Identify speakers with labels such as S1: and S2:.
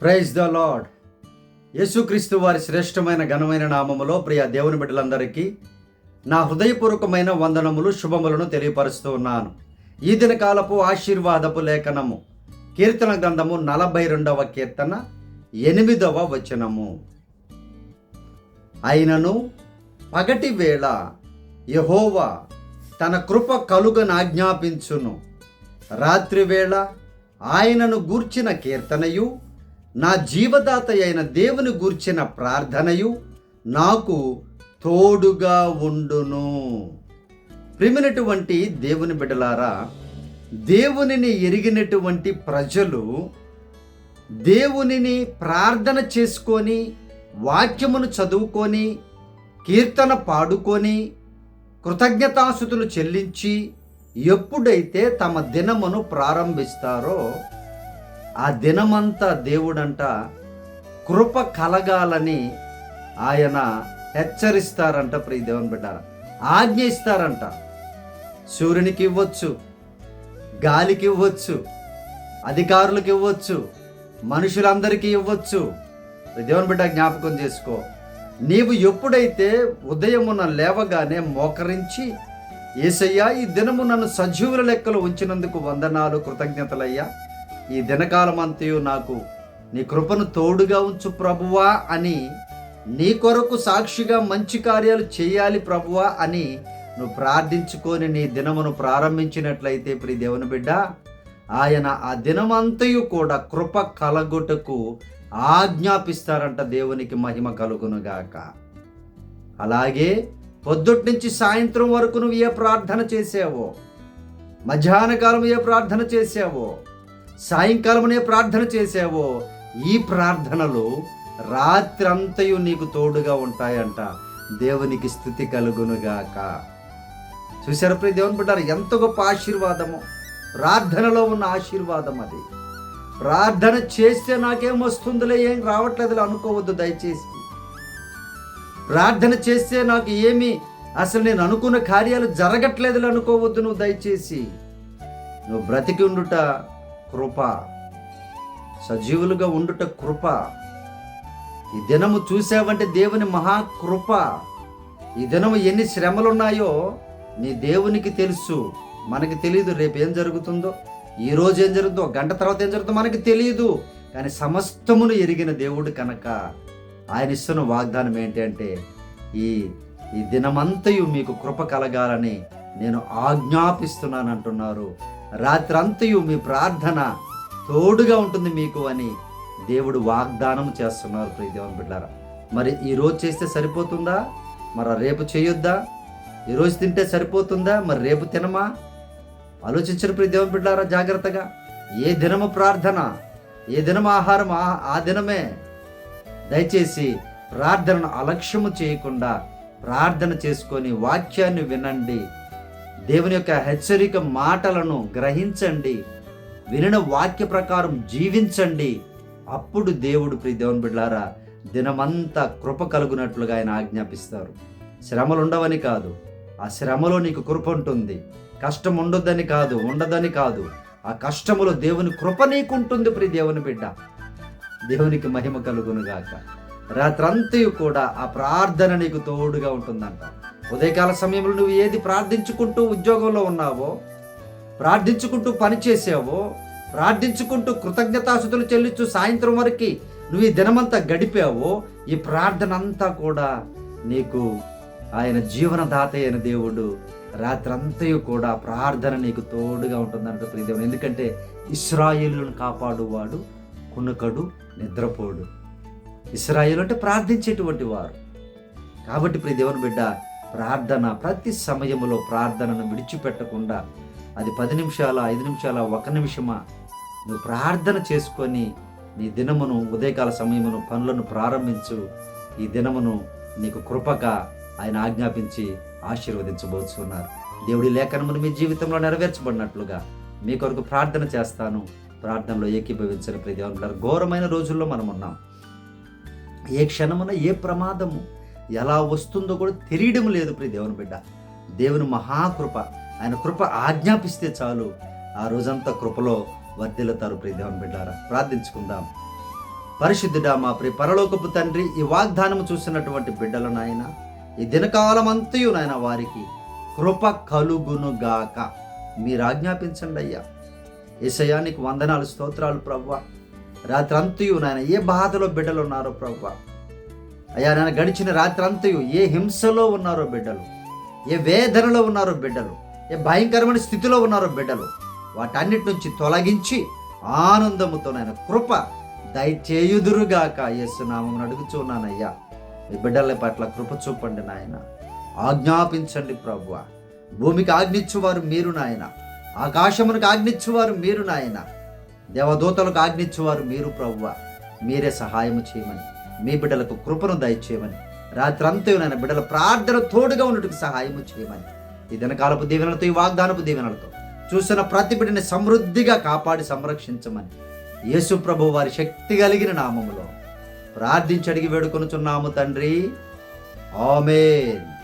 S1: Praise the lord యేసుక్రీస్తు వారి శ్రేష్టమైన ఘనమైన నామములో ప్రియ దేవుని బిడ్డలందరికీ నా హృదయపూర్వకమైన వందనములు శుభములను తెలియపరుస్తూ ఉన్నాను. ఈ దినకాలపు ఆశీర్వాదపు లేఖనము కీర్తన గ్రంథము నలభై రెండవ కీర్తన ఎనిమిదవ వచనము. అయినను పగటి వేళ యహోవా తన కృప కలుగనాజ్ఞాపించును రాత్రివేళ ఆయనను గూర్చిన కీర్తనయు నా జీవదాత అయిన దేవుని గూర్చిన ప్రార్థనయు నాకు తోడుగా ఉండును. ప్రిమినటువంటి దేవుని బిడలారా దేవునిని ఎరిగినటువంటి ప్రజలు దేవునిని ప్రార్థన చేసుకొని వాక్యమును చదువుకొని కీర్తన పాడుకొని కృతజ్ఞతాసుతులు చెల్లించి ఎప్పుడైతే తమ దినమును ప్రారంభిస్తారో ఆ దినమంతా దేవుడంట కృప కలగాలని ఆయన హెచ్చరిస్తారంట ప్రియ దేవుని బిడ్డ ఆజ్ఞ ఇస్తారంట సూర్యునికి ఇవ్వచ్చు గాలికి ఇవ్వచ్చు అధికారులకు ఇవ్వచ్చు మనుషులందరికీ ఇవ్వచ్చు. ప్రియ దేవుని బిడ్డ జ్ఞాపకం చేసుకో. నీవు ఎప్పుడైతే ఉదయమున లేవగానే మోకరించి ఏసయ్యా ఈ దినము నన్ను సజీవుల లెక్కలు ఉంచినందుకు వందనాలు కృతజ్ఞతలయ్యా. ఈ దినకాలమంతయు నాకు నీ కృపను తోడుగా ఉంచు ప్రభువా అని నీ కొరకు సాక్షిగా మంచి కార్యాలు చేయాలి ప్రభువా అని నువ్వు ప్రార్థించుకొని నీ దినమును ప్రారంభించినట్లయితే ప్రియ దేవుని బిడ్డ ఆయన ఆ దినమంతయు కూడా కృప కలగొటకు ఆజ్ఞాపిస్తారంట దేవునికి మహిమ కలుగునుగాక. అలాగే పొద్దుటి నుంచి సాయంత్రం వరకు నువ్వు ఏ ప్రార్థన చేసావో మధ్యాహ్న కాలం ఏ ప్రార్థన చేసావో సాయంకాలమునే ప్రార్థన చేసావో ఈ ప్రార్థనలు రాత్రంతయు నీకు తోడుగా ఉంటాయంట. దేవునికి స్థుతి కలుగునుగాక. చూసారా ప్రియ దేవుని బిడ్డారు ఎంత గొప్ప ఆశీర్వాదము. ప్రార్థనలో ఉన్న ఆశీర్వాదం అది. ప్రార్థన చేస్తే నాకేం వస్తుందిలే ఏం రావట్లేదులే అనుకోవద్దు దయచేసి. ప్రార్థన చేస్తే నాకు ఏమి అసలు నేను అనుకున్న కార్యాలు జరగట్లేదులే అనుకోవద్దు నువ్వు దయచేసి. నువ్వు బ్రతికి ఉండుట కృప. సజీవులుగా ఉండుట కృప. ఈ దినము చూసావంటే దేవుని మహాకృప ఈ దినము ఎన్ని శ్రమలున్నాయో నీ దేవునికి తెలుసు. మనకి తెలియదు రేపు ఏం జరుగుతుందో. ఈ రోజు ఏం జరుగుతుందో గంట తర్వాత ఏం జరుగుతుందో మనకి తెలియదు. కానీ సమస్తమును ఎరిగిన దేవుడు కనుక ఆయన ఇస్తున్న వాగ్దానం ఏంటి అంటే ఈ ఈ దినమంతయు మీకు కృప కలగాలని నేను ఆజ్ఞాపిస్తున్నాను అంటున్నారు. రాత్రంతయు మీ ప్రార్థన తోడుగా ఉంటుంది మీకు అని దేవుడు వాగ్దానం చేస్తున్నారు. ప్రియదేవన్ బిడ్డారా మరి ఈరోజు చేస్తే సరిపోతుందా? మరి రేపు చేయొద్దా? ఈరోజు తింటే సరిపోతుందా? మరి రేపు తినమా? ఆలోచించిన ప్రియదేవన్ బిడ్డారా జాగ్రత్తగా. ఏ దినము ప్రార్థన ఏ దినం ఆహారం ఆ దినమే దయచేసి ప్రార్థనను అలక్ష్యము చేయకుండా ప్రార్థన చేసుకొని వాక్యాన్ని వినండి. దేవుని యొక్క హెచ్చరిక మాటలను గ్రహించండి. వినిన వాక్య ప్రకారం జీవించండి. అప్పుడు దేవుడు ప్రి దేవుని బిడ్డారా దినమంతా కృప కలుగునట్లుగా ఆయన ఆజ్ఞాపిస్తారు. శ్రమలు ఉండవని కాదు ఆ శ్రమలో నీకు కృప ఉంటుంది. కష్టం ఉండొద్దని కాదు ఉండదని కాదు. ఆ కష్టములో దేవుని కృప నీకుంటుంది ప్రి దేవుని బిడ్డ. దేవునికి మహిమ కలుగునుగాక. రాత్రంతయు కూడా ఆ ప్రార్థన నీకు తోడుగా ఉంటుందంట. ఉదయకాల సమయంలో నువ్వు ఏది ప్రార్థించుకుంటూ ఉద్యోగంలో ఉన్నావో ప్రార్థించుకుంటూ పని చేసావో ప్రార్థించుకుంటూ కృతజ్ఞతాసుతులు చెల్లించు సాయంత్రం వరకు నువ్వు ఈ దినమంతా గడిపావో ఈ ప్రార్థన అంతా కూడా నీకు ఆయన జీవనదాత అయిన దేవుడు రాత్రంతయు కూడా ప్రార్థన నీకు తోడుగా ఉంటుందంట ప్రియదేవుడు. ఎందుకంటే ఇస్రాయేలును కాపాడువాడు కునుకడు నిద్రపోడు. ఇస్రాయిల్ అంటే ప్రార్థించేటువంటి వారు. కాబట్టి ప్రియదేవుని బిడ్డ ప్రార్థన ప్రతి సమయంలో ప్రార్థనను విడిచిపెట్టకుండా అది పది నిమిషాల ఐదు నిమిషాల ఒక నిమిషమా నువ్వు ప్రార్థన చేసుకొని నీ దినమును ఉదయకాల సమయమును పనులను ప్రారంభించు. ఈ దినమును నీకు కృపగా ఆయన ఆజ్ఞాపించి ఆశీర్వదించబోతున్నారు దేవుడి లేఖనమును మీ జీవితంలో నెరవేర్చబడినట్లుగా మీ కొరకు ప్రార్థన చేస్తాను. ప్రార్థనలో ఏకీభవించిన ప్రతి ఘోరమైన రోజుల్లో మనం ఉన్నాం ఏ క్షణమున ఏ ప్రమాదము ఎలా వస్తుందో కూడా తెలియడం లేదు ప్రియ దేవుని బిడ్డ. దేవుని మహాకృప ఆయన కృప ఆజ్ఞాపిస్తే చాలు. ఆ రోజంతా కృపలో వర్ధిల్లుతారు ప్రియ దేవుని బిడ్డారా. ప్రార్థించుకుందాం. పరిశుద్ధుడా మా ప్రియ పరలోకపు తండ్రి ఈ వాగ్దానం చూసినటువంటి బిడ్డలు నాయన ఈ దినకాలమంతయు నాయన వారికి కృప కలుగునుగాక మీరు ఆజ్ఞాపించండి అయ్యా. ఏసయానికి వందనాలు స్తోత్రాలు ప్రవ్వ. రాత్రి అంతయు నాయన ఏ బాధలో బిడ్డలు ఉన్నారో ప్రవ్వ. అయ్యా నన్ను గడిచిన రాత్రంతయు ఏ హింసలో ఉన్నారో బిడ్డలు ఏ వేదనలో ఉన్నారో బిడ్డలు ఏ భయంకరమైన స్థితిలో ఉన్నారో బిడ్డలు వాటన్నిటి నుంచి తొలగించి ఆనందముతో నాయన కృప దయచేయుదురుగాక. యేసునామం అడుగుచున్నానయ్యా మీ బిడ్డల పట్ల కృప చూపండి నాయన. ఆజ్ఞాపించండి ప్రభువ. భూమికి ఆజ్ఞించువారు మీరు నాయన. ఆకాశమునకు ఆజ్ఞించువారు మీరు నాయన. దేవదూతలకు ఆజ్ఞించువారు మీరు ప్రభువ. మీరే సహాయము చేయమని మీ బిడ్డలకు కృపను దయచేయమని రాత్రంతా నాయన బిడ్డల ప్రార్థన తోడుగా ఉన్నట్టుకు సహాయము చేయమని. ఈ దినకాలపు దీవెనలతో ఈ వాగ్దానపు దీవెనలతో చూసిన ప్రతి బిడ్డని సమృద్ధిగా కాపాడి సంరక్షించమని యేసు ప్రభు వారి శక్తి కలిగిన నామములో ప్రార్థించి అడిగి వేడుకొనుచున్నాము తండ్రి. ఆమెన్.